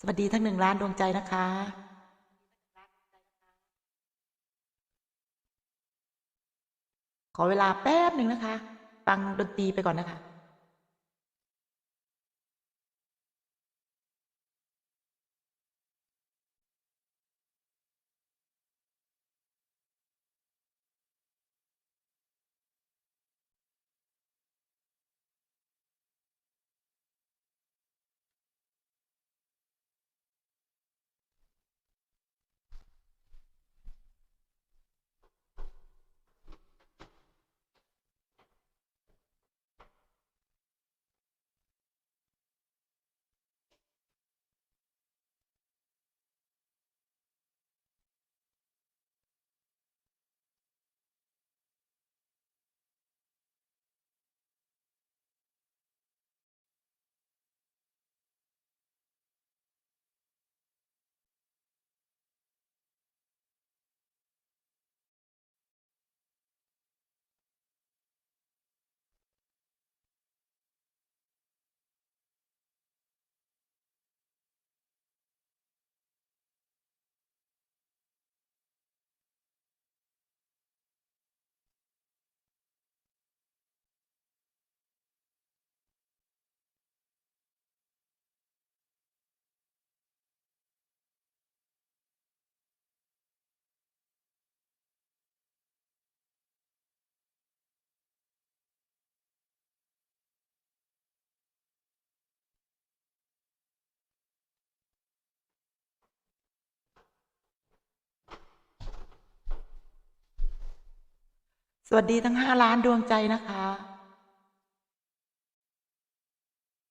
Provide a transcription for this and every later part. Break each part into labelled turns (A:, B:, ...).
A: สวัสดีทั้งหนึ่งล้านดวงใจนะคะ ขอเวลาแป๊บหนึ่งนะคะ ฟังดนตรีไปก่อนนะคะ สวัสดีทั้งห้าล้านดวงใจนะคะ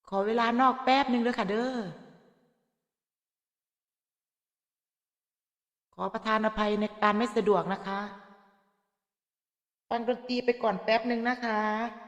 A: ขอเวลานอกแป๊บหนึ่งด้วยค่ะเด้อ ขอประทานอภัยในการไม่สะดวกนะคะ ฟังดนตรีไปก่อนแป๊บหนึ่งนะคะ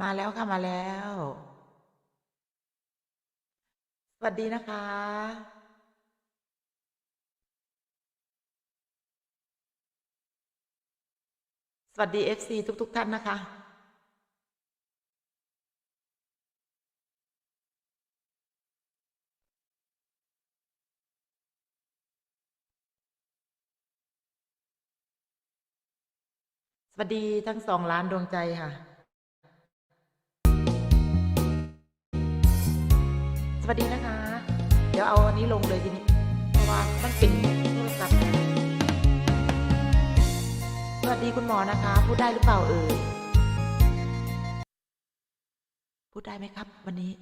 A: มาแล้วค่ะ มาแล้ว สวัสดีนะคะ สวัสดี FC ทุก ๆ ท่านนะคะ สวัสดีทั้งสองล้านดวงใจค่ะ วัสดีนะคะ เดี๋ยวเอาอันนี้ลงเลยทีนี้ เพราะว่ามันเป็นโทรศัพท์สวัสดีคุณหมอนะคะ พูดได้หรือเปล่าเอ่ย พูดได้ไหมครับ วันนี้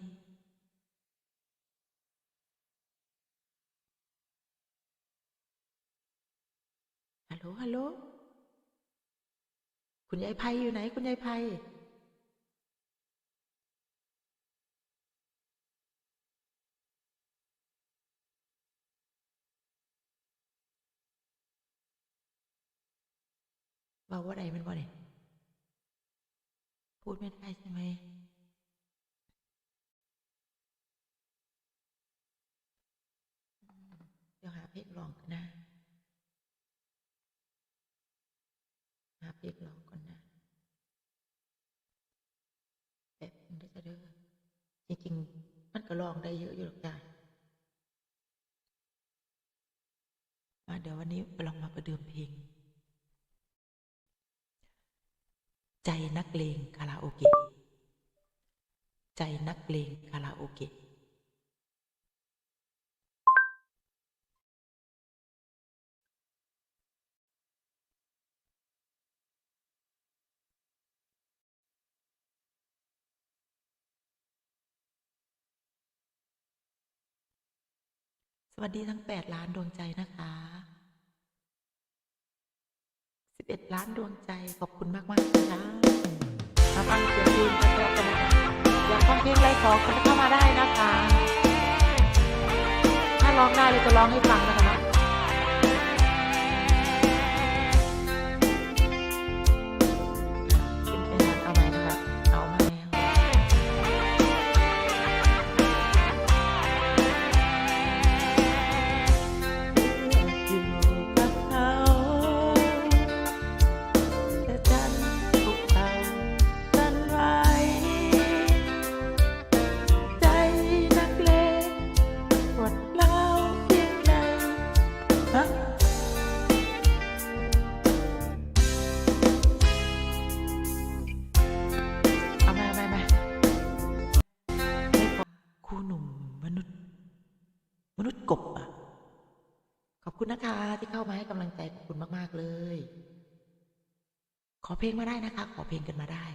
A: ฮัลโหลฮัลโหลคุณยายไพอยู่ไหน คุณยายไพ ว่าว่าใดมันว่าเนี่ยพูดไม่ได้ใช่ไหมเดี๋ยวหาเพลงร้องกันนะ หาเพลงร้องก่อนนะแบบนึงได้จะเด้อจริงๆ มันก็ร้องได้เยอะอยู่หรอกจ้ะมาเดี๋ยววันนี้ลองมาประเดิมเพลง ใจนักเลงคาราโอเกะ ใจนักเลงคาราโอเกะ สวัสดีทั้ง 8 ล้านดวงใจนะคะ 11 ล้านดวงใจ ขอบคุณมากมากนะคะมาฟังเสียงเพลงกันต่อกันนะอยากฟังเพลงไรขอคนเข้ามาได้นะคะ ถ้าร้องได้เลยจะร้องให้ฟังนะคะ คุณนะคะ ที่เข้ามาให้กำลังใจขอบคุณมาก ๆ เลย ขอเพลงมาได้นะคะ ขอเพลงกันมาได้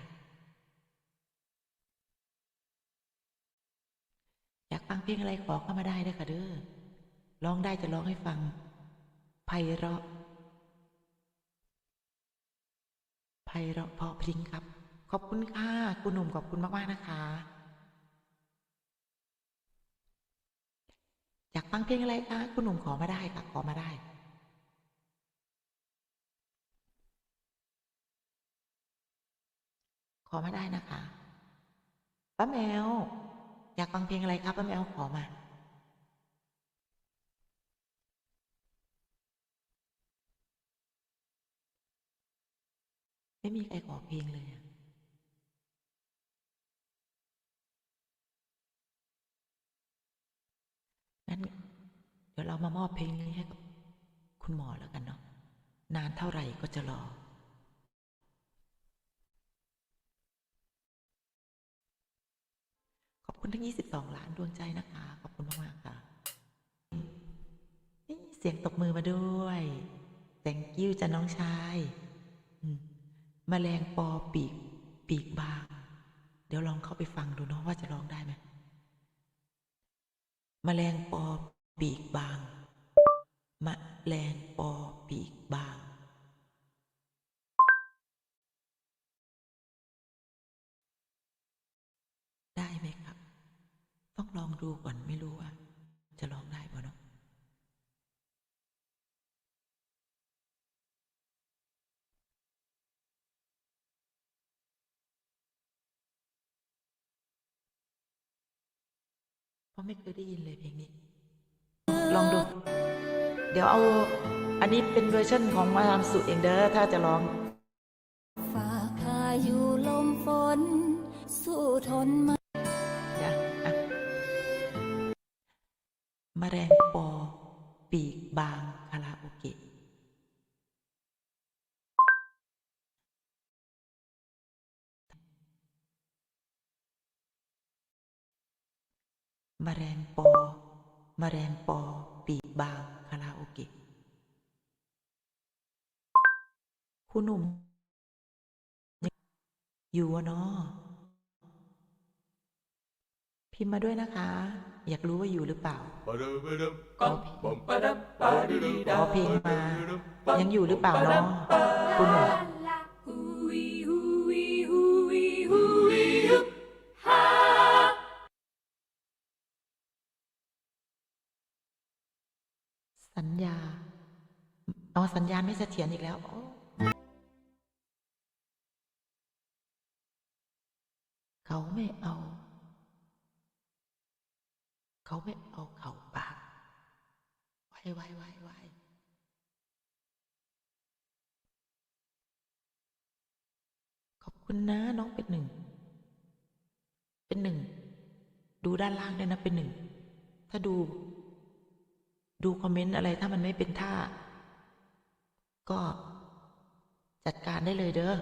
A: อยากฟังเพลงอะไรขอเข้ามาได้เลยค่ะเด้อร้องได้จะร้องให้ฟังไพเราะไพเราะเพอพริ้งครับ ขอบคุณค่ะคุณหนุ่มขอบคุณมาก ๆ นะคะ อยากฟังเพลงอะไรคะคุณหนุ่มขอมาได้ค่ะ ขอมาได้ขอมาได้นะคะป้าแมว อยากฟังเพลงอะไรครับป้าแมวขอมา ไม่มีใครขอเพลงเลยอะ งั้น เดี๋ยวเรามามอบเพลงนี้ให้กับคุณหมอแล้วกันเนาะนานเท่าไหร่ก็จะรอขอบคุณทั้ง 22 ล้านดวงใจนะคะ ขอบคุณมากๆค่ะนี่เสียงตบมือมาด้วย thank you จ้ะน้องชายมแมลงปอปีก ปีกบาง เดี๋ยวลองเข้าไปฟังดูเนาะว่าจะร้องได้ไหม แมลงปอปีกบางแมลงปอปีกบาง ได้ไหมครับ ต้องลองดูก่อนไม่รู้ว่า จะลองได้ป่ะเนาะ ราะไม่เคยได้ยินเลยเพลงนี้ ลองดู เดี๋ยวเอา อันนี้เป็นเวอร์ชันของมาดามสุเองเด้อถ้าจะร้อง
B: ฝ่าพายุลมฝน สู้ทนมา
A: เดี๋ยวอะมแมลงปอ ปีกบางคารา โอเกะมแมลงปอมแมลงปอ ปีบางคาราโอเกะคุณหนุ่ม อยู่อะเนาะพิมพ์มาด้วยนะคะ อยากรู้ว่าอยู่หรือเปล่าขอเพลงมา ยังอยู่หรือเปล่าเนาะคุณหนุ่ม สัญญาอ๋อสัญญาณไม่เสถียรอีกแล้วเขาไม่เอา เขาไม่เอาเขาปากไว้ไว้ไว้ไว้ขอบคุณนะน้องเป็นหนึ่ง เป็นหนึ่ง ดูด้านล่างด้วยนะเป็นหนึ่ง ถ้าดู ดูคอมเมนต์อะไรถ้ามันไม่เป็นท่า ก็จัดการได้เลยเด้อ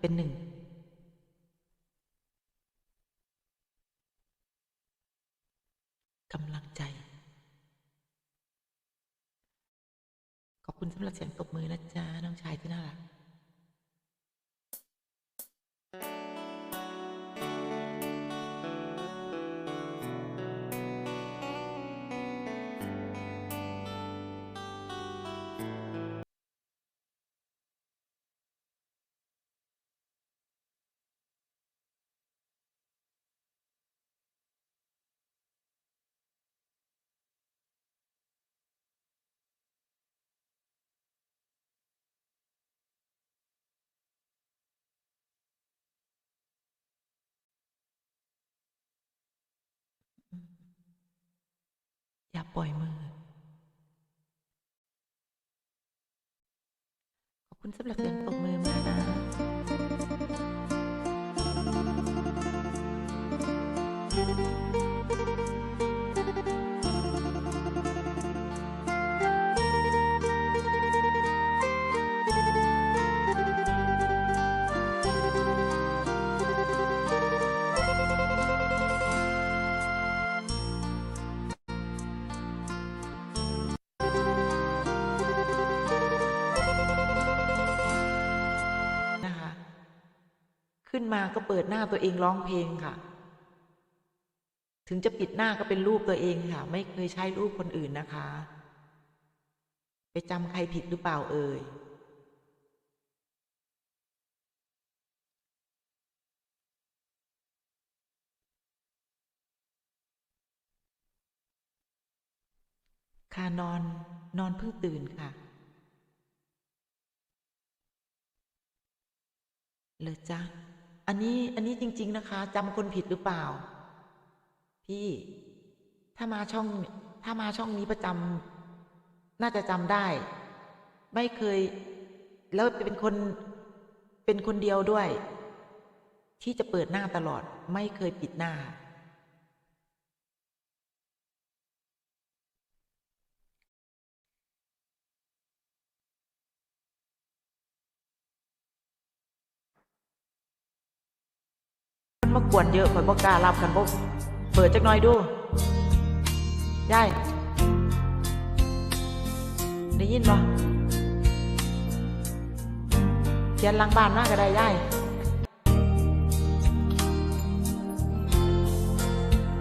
A: เป็นหนึ่ง กำลังใจ ขอบคุณสำหรับเสียงตบมือนะจ๊ะ น้องชายที่น่ารัก อย่าปล่อยมือ ขอบคุณสำหรับเสียงตบมือมานะ ขึ้นมาก็เปิดหน้าตัวเองร้องเพลงค่ะ ถึงจะปิดหน้าก็เป็นรูปตัวเองค่ะ ไม่เคยใช้รูปคนอื่นนะคะ ไปจำใครผิดหรือเปล่าเอ่ยค่ะนอนนอนเพิ่งตื่นค่ะ เลยจ้ะ อันนี้อันนี้จริง ๆ นะคะจำคนผิดหรือเปล่า พี่ ถ้ามาช่อง ถ้ามาช่องนี้ประจำน่าจะจำได้ ไม่เคย แล้วเป็นคน เป็นคนเดียวด้วย ที่จะเปิดหน้าตลอด ไม่เคยปิดหน้า มันมากวนเยอะข่อยบ่กล้ารับกันบ่เปิดจักหน่อยดูยายได้ยินบ่เขียนหลังบ้านมากก็ได้ยาย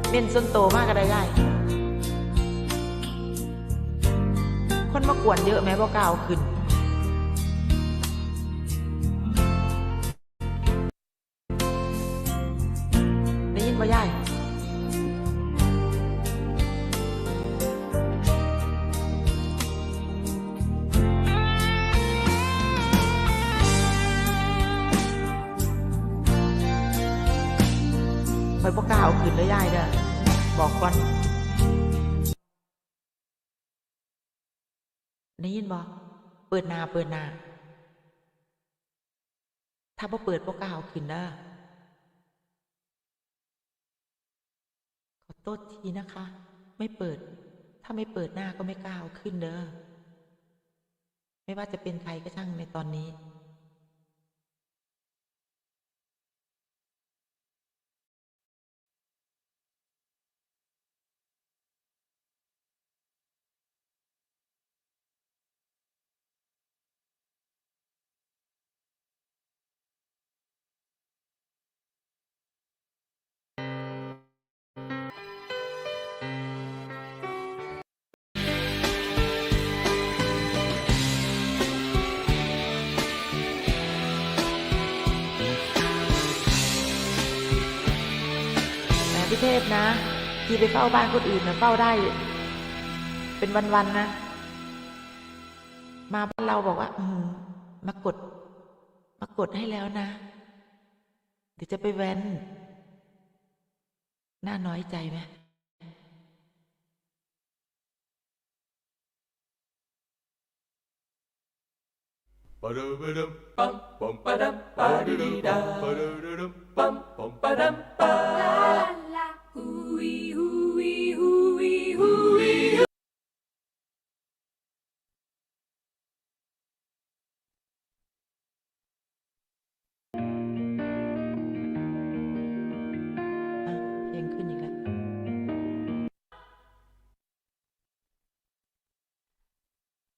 A: เม่นส้นโตมากก็ได้ยายคนมากวนเยอะแม้บ่กล้าเอาขึ้น อยบ่กล้าเอาขึ้นแล้วยายเด้อบอกก่อนได้ยินบ่เปิดหน้าเปิดหน้าถ้าบ่เปิดบ่กล้าเอาขึ้นเด้อขอโทษทีนะคะ ไม่เปิด ถ้าไม่เปิดหน้าก็ไม่กล้าเอาขึ้นเด้อไม่ว่าจะเป็นใครก็ช่างในตอนนี้ เทพนะที่ไปเฝ้าบ้านคนอื่นนะเฝ้าได้ เป็นวันๆนะ มาบ้านเราบอกว่า อืมมากด มากดให้แล้วนะ เดี๋ยวจะไปแว้น น่าน้อยใจไหม เพลงขึ้นอีกแล้ว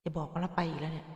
A: จะบอกว่าเราไปอีกแล้วเนี่ย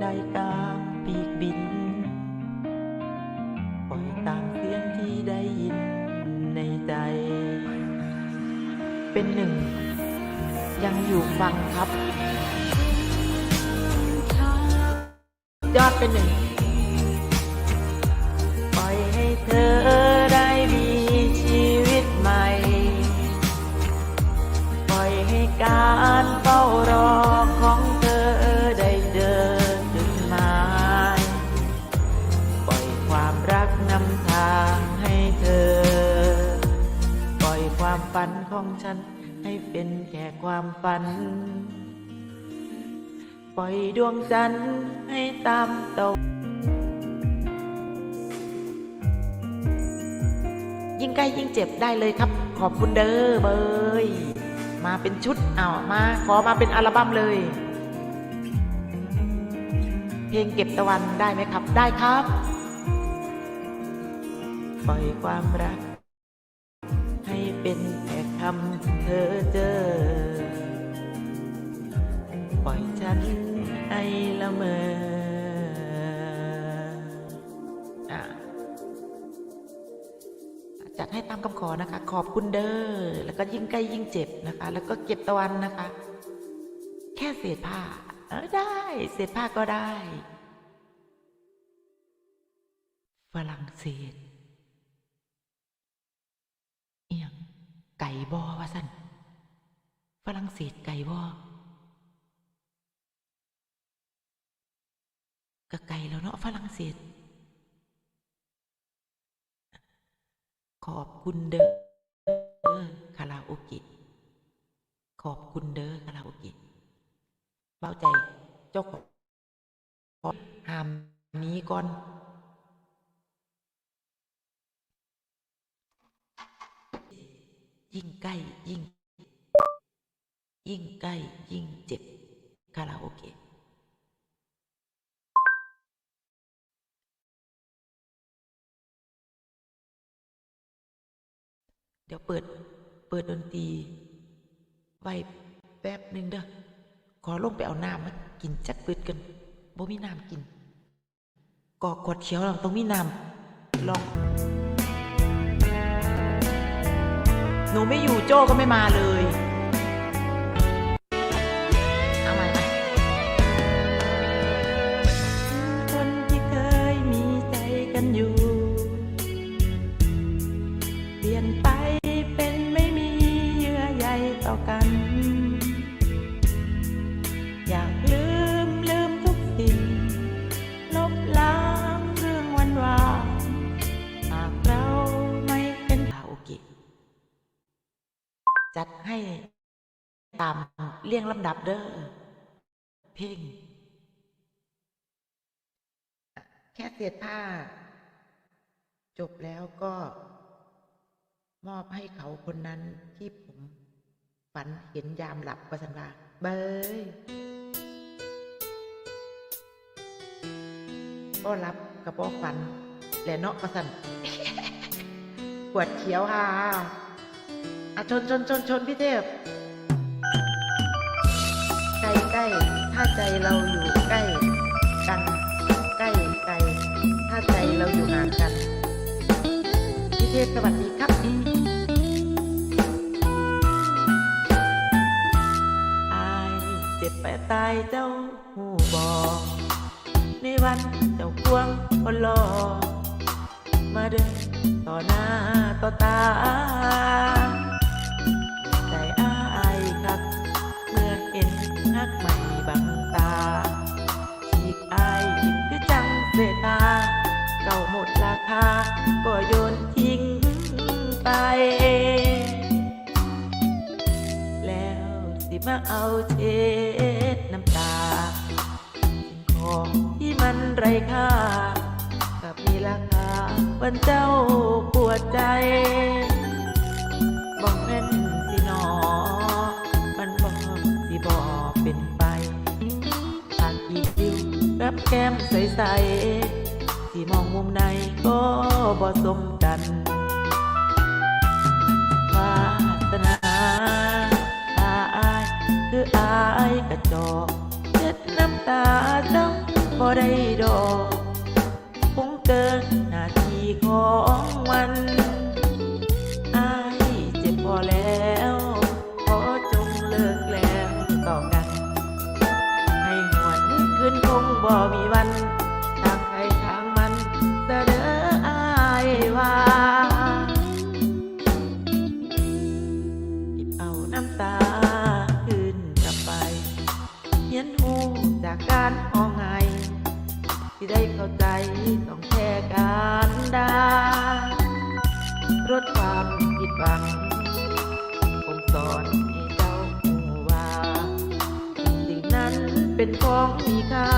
A: ได้กางปีกบินปล่อยตามเสียงที่ได้ยินในใจ เป็นหนึ่ง ยังอยู่ฟังครับ ยอดเป็นหนึ่ง ปล่อยให้เธอได้มีชีวิตใหม่ ปล่อยให้การเฝ้ารอ ของฉัน ให้เป็นแค่ความฝัน ปล่อยดวงจันทร์ให้ตามตกยิ่งใกล้ยิ่งเจ็บได้เลยครับ ขอบคุณเด้อเบยมาเป็นชุดเอามาขอมาเป็นอัลบั้มเลย เพลงเก็บตะวันได้ไหมครับ ได้ครับ ปล่อยความรัก ให้เป็น แค่คำเธอเจอ ปล่อยฉันให้ละเมออะจัดให้ตามคำขอนะคะ ขอบคุณเด้อ แล้วก็ยิ่งใกล้ยิ่งเจ็บนะคะ แล้วก็เก็บตะวันนะคะ แค่เศษผ้า เออได้ เศษผ้าก็ได้ ฝรั่งเศส ไก่บอว่าสันฝรั่งเศสไก่บอก็ไก่แล้วเนาะฝรั่งเศส ขอบคุณเด้อคาราโอเกะขอบคุณเด้อคาราโอเกะเบาใจเจ้าของขอหามนี้ก่อน ยิ่งใกล้ยิ่ง ยิ่งใกล้ยิ่งเจ็บคาราโอเกะเดี๋ยวเปิดเปิดดนตรี ไว้แป๊บหนึ่งเด้อขอลงไปเอาน้ำมากินจักปืดกันบ่มีน้ำกินกอกขวดเขียวเราต้องมีน้ำลอง หนูไม่อยู่โจ้ก็ไม่มาเลย เรียงลำดับเด้อเพลงแค่เสียดผ้า จบแล้วก็ มอบให้เขาคนนั้นที่ผมฝันเห็นยามหลับประสันว่าเบยก็รับกับบ่ฝันแหละเนาะประสันปวดเขียวค่ะอะชนชนชนชนพี่เทพ ใกล้ใกล้ถ้าใจเราอยู่ใกล้กัน ใกล้ไกลถ้าใจเราอยู่ห่างกันพี่เทพสวัสดีครับอายเจ็บไปตายเจ้าหูบอในวันเจ้าควงคนรอมาเดินต่อหน้าต่อตา ห็นนักใหม่บังตา อีกอายหยิบคือจังเสตา เก่าหมดราคา ก็โยนทิ้งไป แล้วสิมาเอาเช็ดน้ำตาสิของที่มันไร้ค่ากับมีราคาวันเจ้าปวดใจ บอกแม่นสิหนอมันบอกสิบอก แก้มใสๆที่มองมุมไหนก็บ่สมกันวาสนาอาอายคืออายกระจอกเช็ดน้ำตาเจ้าบ่ได้ดอกคงเกินหน้าที่ของมัน ที่ได้เข้าใจต้องแค่การดารดความผิดหวังคงสอนให้เจ้าหูว่า สิ่งนั้นเป็นของมีค่า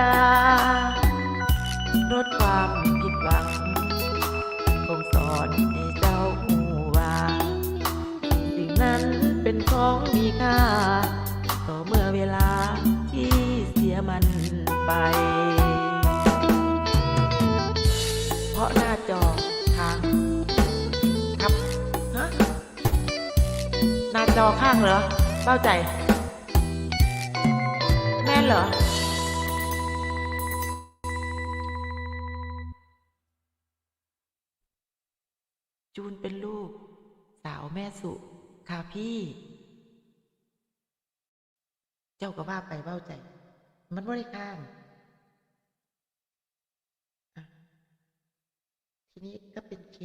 A: ดาลดความผิดหวัง คงสอนให้เจ้าหูว่าสิ่งนั้นเป็นของมีค่า ต่อเมื่อเวลาที่เสียมันไป เพราะหน้าจอทางครับฮะหน้าจอข้างเหรอเบ้าใจ แม่เหรอ แม่สุ ค่ะพี่ เจ้าก็ว่าไปเบ้าใจ มันว่ได้ข้ามอะทีนี้ก็เป็นเค